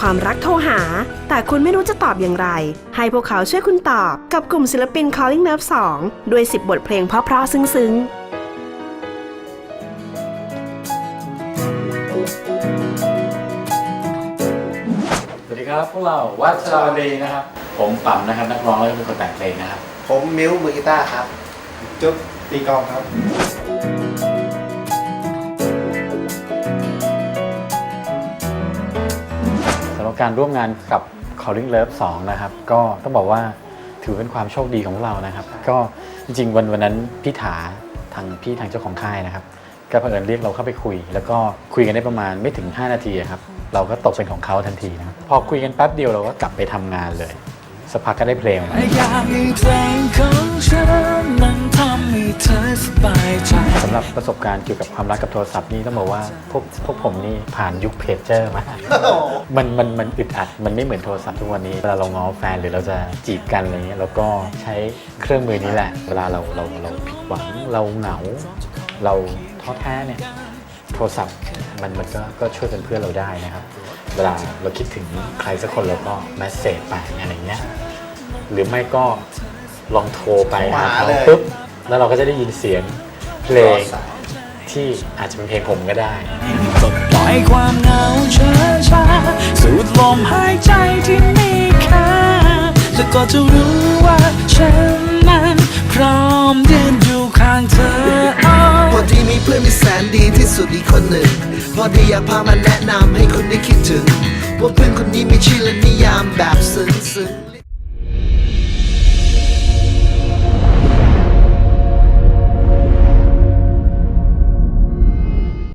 ความรักโทรหา แต่คุณไม่รู้จะตอบอย่างไร ให้พวกเขาช่วยคุณตอบกับกลุ่มศิลปิน Calling Nerve 2 ด้วย 10 บทเพลงเพราะๆซึ้งๆสวัสดีครับพวกเราวัชราวดีนะครับ ผมปั๊มนะครับนักร้องและเป็นคนแต่งเพลงนะครับ ผมมิวมือกีตาร์ครับ จุ๊บตีกลองครับ การร่วมงานกับ Calling Love 2 นะครับ ก็ต้องบอกว่าถือเป็นความโชคดีของพวกเรานะครับ ก็จริงๆวันวันนั้นพี่ถาทางพี่ทางเจ้าของค่ายนะครับ ก็เผอิญเรียกเราเข้าไปคุย แล้วก็คุยกันได้ประมาณไม่ถึง 5 นาทีครับ เราก็ตกเป็นของเขาทันทีนะครับพอคุยกันแป๊บเดียวเราก็กลับไปทำงานเลยสักพักก็ได้เพลงมา อยากให้เพลงของฉัน ประสบการณ์เกี่ยวกับความรักกับโทรศัพท์นี่ต้องบอกว่าพวกพวกผมนี่ผ่านยุคเพจเจอร์มา มันมันมันอึดอัด มันไม่เหมือนโทรศัพท์ทุกวันนี้เวลาเราง้อแฟนหรือเราจะจีบกันอะไรเงี้ยเราก็ใช้เครื่องมือนี้แหละ เวลาเราเราเราผิดหวังเราเหงา เราท้อแท้เนี่ยโทรศัพท์มันมันก็ก็ช่วยเป็นเพื่อนเราได้นะครับ เวลาเราคิดถึงใครสักคนเราก็แมสเซจไปอะไรเงี้ยหรือไม่ก็ลองโทรไปหามาเขาเลยปุ๊บแล้วเราก็จะได้ยินเสียง เพลงที่อาจจะเป็นเพลงผมก็ได้ปลดปล่อยความเหงาเช้าช้าสูดลมหายใจที่มีค่าแล้วก็จะรู้ว่าฉันนั้นพร้อมยืนอยู่ข้างเธอพอดีมีเพื่อนที่แสนดีที่สุดอีกคนหนึ่ง พอดีอยากพามาแนะนำให้คุณได้คิดถึง ว่าเพื่อนคนนี้มีชื่อและนิยามแบบซึ้งซึ้ง